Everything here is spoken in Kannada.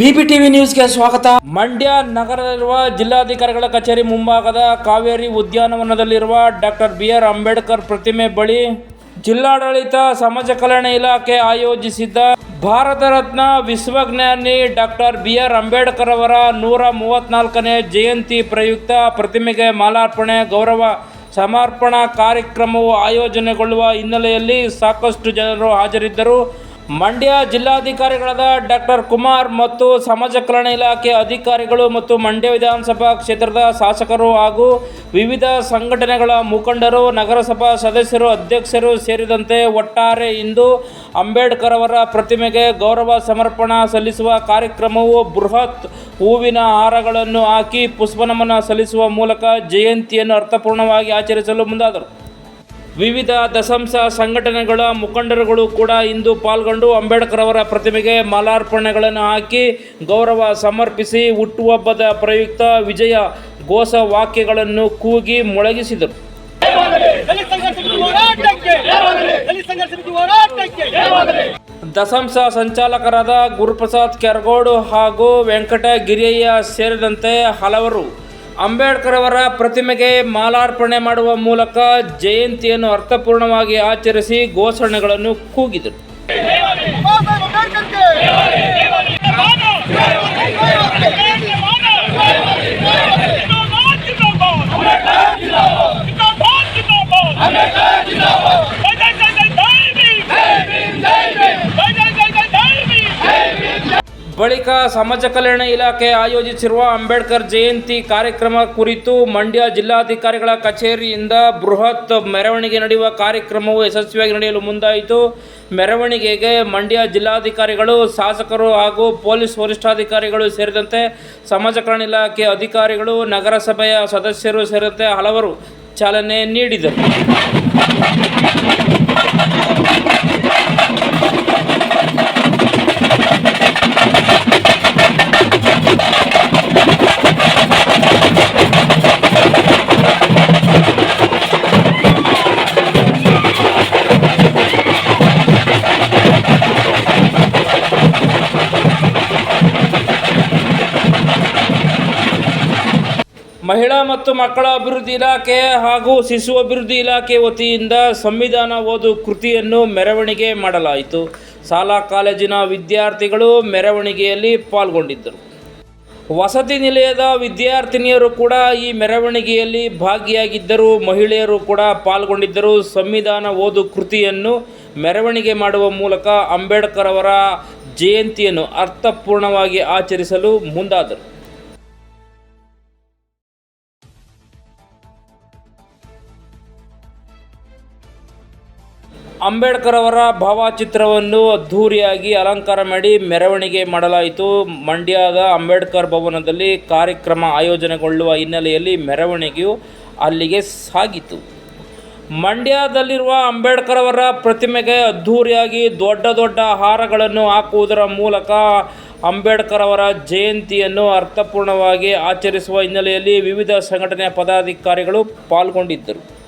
ಬಿಬಿಟಿವಿ ನ್ಯೂಸ್ಗೆ ಸ್ವಾಗತ. ಮಂಡ್ಯ ನಗರದಲ್ಲಿರುವ ಜಿಲ್ಲಾಧಿಕಾರಿಗಳ ಕಚೇರಿ ಮುಂಭಾಗದ ಕಾವೇರಿ ಉದ್ಯಾನವನದಲ್ಲಿರುವ ಡಾಕ್ಟರ್ ಬಿ ಆರ್ ಅಂಬೇಡ್ಕರ್ ಪ್ರತಿಮೆ ಬಳಿ ಜಿಲ್ಲಾಡಳಿತ ಸಮಾಜ ಕಲ್ಯಾಣ ಇಲಾಖೆ ಆಯೋಜಿಸಿದ್ದ ಭಾರತ ರತ್ನ ವಿಶ್ವಜ್ಞಾನಿ ಡಾಕ್ಟರ್ ಬಿ ಆರ್ ಅಂಬೇಡ್ಕರ್ ಅವರ ನೂರ ಮೂವತ್ನಾಲ್ಕನೇ ಜಯಂತಿ ಪ್ರಯುಕ್ತ ಪ್ರತಿಮೆಗೆ ಮಾಲಾರ್ಪಣೆ, ಗೌರವ ಸಮರ್ಪಣಾ ಕಾರ್ಯಕ್ರಮವು ಆಯೋಜನೆಗೊಳ್ಳುವ ಹಿನ್ನೆಲೆಯಲ್ಲಿ ಸಾಕಷ್ಟು ಜನರು ಹಾಜರಿದ್ದರು. ಮಂಡ್ಯ ಜಿಲ್ಲಾಧಿಕಾರಿಗಳಾದ ಡಾಕ್ಟರ್ ಕುಮಾರ್ ಮತ್ತು ಸಮಾಜ ಕಲ್ಯಾಣ ಇಲಾಖೆ ಅಧಿಕಾರಿಗಳು ಮತ್ತು ಮಂಡ್ಯ ವಿಧಾನಸಭಾ ಕ್ಷೇತ್ರದ ಶಾಸಕರು ಹಾಗೂ ವಿವಿಧ ಸಂಘಟನೆಗಳ ಮುಖಂಡರು, ನಗರಸಭಾ ಸದಸ್ಯರು, ಅಧ್ಯಕ್ಷರು ಸೇರಿದಂತೆ ಒಟ್ಟಾರೆ ಇಂದು ಅಂಬೇಡ್ಕರ್ ಅವರ ಪ್ರತಿಮೆಗೆ ಗೌರವ ಸಮರ್ಪಣಾ ಸಲ್ಲಿಸುವ ಕಾರ್ಯಕ್ರಮವು ಬೃಹತ್ ಹೂವಿನ ಹಾರಗಳನ್ನು ಹಾಕಿ ಪುಷ್ಪನಮನ ಸಲ್ಲಿಸುವ ಮೂಲಕ ಜಯಂತಿಯನ್ನು ಅರ್ಥಪೂರ್ಣವಾಗಿ ಆಚರಿಸಲು ಮುಂದಾದರು. ವಿವಿಧ ದಸಂಸ ಸಂಘಟನೆಗಳ ಮುಖಂಡರುಗಳು ಕೂಡ ಇಂದು ಪಾಲ್ಗೊಂಡು ಅಂಬೇಡ್ಕರ್ ಅವರ ಪ್ರತಿಮೆಗೆ ಮಾಲಾರ್ಪಣೆಗಳನ್ನು ಹಾಕಿ ಗೌರವ ಸಮರ್ಪಿಸಿ ಹುಟ್ಟುಹಬ್ಬದ ಪ್ರಯುಕ್ತ ವಿಜಯ ಘೋಷ ವಾಕ್ಯಗಳನ್ನು ಕೂಗಿ ಮೊಳಗಿಸಿದರು. ದಶಂಶ ಸಂಚಾಲಕರಾದ ಗುರುಪ್ರಸಾದ್ ಕೆರಗೋಡು ಹಾಗೂ ವೆಂಕಟ ಗಿರಿಯಯ್ಯ ಸೇರಿದಂತೆ ಹಲವರು ಅಂಬೇಡ್ಕರ್ ಅವರ ಪ್ರತಿಮೆಗೆ ಮಾಲಾರ್ಪಣೆ ಮಾಡುವ ಮೂಲಕ ಜಯಂತಿಯನ್ನು ಅರ್ಥಪೂರ್ಣವಾಗಿ ಆಚರಿಸಿ ಘೋಷಣೆಗಳನ್ನು ಕೂಗಿದರು. ಬಳಿಕ ಸಮಾಜ ಕಲ್ಯಾಣ ಇಲಾಖೆ ಆಯೋಜಿಸಿರುವ ಅಂಬೇಡ್ಕರ್ ಜಯಂತಿ ಕಾರ್ಯಕ್ರಮ ಕುರಿತು ಮಂಡ್ಯ ಜಿಲ್ಲಾಧಿಕಾರಿಗಳ ಕಚೇರಿಯಿಂದ ಬೃಹತ್ ಮೆರವಣಿಗೆ ನಡೆಯುವ ಕಾರ್ಯಕ್ರಮವು ಯಶಸ್ವಿಯಾಗಿ ನಡೆಯಲು ಮುಂದಾಯಿತು. ಮೆರವಣಿಗೆಗೆ ಮಂಡ್ಯ ಜಿಲ್ಲಾಧಿಕಾರಿಗಳು, ಶಾಸಕರು ಹಾಗೂ ಪೊಲೀಸ್ ವರಿಷ್ಠಾಧಿಕಾರಿಗಳು ಸೇರಿದಂತೆ ಸಮಾಜ ಕಲ್ಯಾಣ ಇಲಾಖೆ ಅಧಿಕಾರಿಗಳು, ನಗರಸಭೆಯ ಸದಸ್ಯರು ಸೇರಿದಂತೆ ಹಲವರು ಚಾಲನೆ ನೀಡಿದರು. ಮಹಿಳಾ ಮತ್ತು ಮಕ್ಕಳ ಅಭಿವೃದ್ಧಿ ಇಲಾಖೆ ಹಾಗೂ ಶಿಶು ಅಭಿವೃದ್ಧಿ ಇಲಾಖೆ ವತಿಯಿಂದ ಸಂವಿಧಾನ ಓದು ಕೃತಿಯನ್ನು ಮೆರವಣಿಗೆ ಮಾಡಲಾಯಿತು. ಶಾಲಾ ಕಾಲೇಜಿನ ವಿದ್ಯಾರ್ಥಿಗಳು ಮೆರವಣಿಗೆಯಲ್ಲಿ ಪಾಲ್ಗೊಂಡಿದ್ದರು. ವಸತಿ ನಿಲಯದ ವಿದ್ಯಾರ್ಥಿನಿಯರು ಕೂಡ ಈ ಮೆರವಣಿಗೆಯಲ್ಲಿ ಭಾಗಿಯಾಗಿದ್ದರು ಮಹಿಳೆಯರು ಕೂಡ ಪಾಲ್ಗೊಂಡಿದ್ದರು. ಸಂವಿಧಾನ ಓದು ಕೃತಿಯನ್ನು ಮೆರವಣಿಗೆ ಮಾಡುವ ಮೂಲಕ ಅಂಬೇಡ್ಕರ್ ಅವರ ಜಯಂತಿಯನ್ನು ಅರ್ಥಪೂರ್ಣವಾಗಿ ಆಚರಿಸಲು ಮುಂದಾದರು. ಅಂಬೇಡ್ಕರ್ ಅವರ ಭಾವಚಿತ್ರವನ್ನು ಅದ್ಧೂರಿಯಾಗಿ ಅಲಂಕಾರ ಮಾಡಿ ಮೆರವಣಿಗೆ ಮಾಡಲಾಯಿತು. ಮಂಡ್ಯದ ಅಂಬೇಡ್ಕರ್ ಭವನದಲ್ಲಿ ಕಾರ್ಯಕ್ರಮ ಆಯೋಜನೆಗೊಳ್ಳುವ ಹಿನ್ನೆಲೆಯಲ್ಲಿ ಮೆರವಣಿಗೆಯು ಅಲ್ಲಿಗೆ ಸಾಗಿತು. ಮಂಡ್ಯದಲ್ಲಿರುವ ಅಂಬೇಡ್ಕರ್ ಅವರ ಪ್ರತಿಮೆಗೆ ಅದ್ಧೂರಿಯಾಗಿ ದೊಡ್ಡ ದೊಡ್ಡ ಹಾರಗಳನ್ನು ಹಾಕುವುದರ ಮೂಲಕ ಅಂಬೇಡ್ಕರ್ ಅವರ ಜಯಂತಿಯನ್ನು ಅರ್ಥಪೂರ್ಣವಾಗಿ ಆಚರಿಸುವ ಹಿನ್ನೆಲೆಯಲ್ಲಿ ವಿವಿಧ ಸಂಘಟನೆಯ ಪದಾಧಿಕಾರಿಗಳು ಪಾಲ್ಗೊಂಡಿದ್ದರು.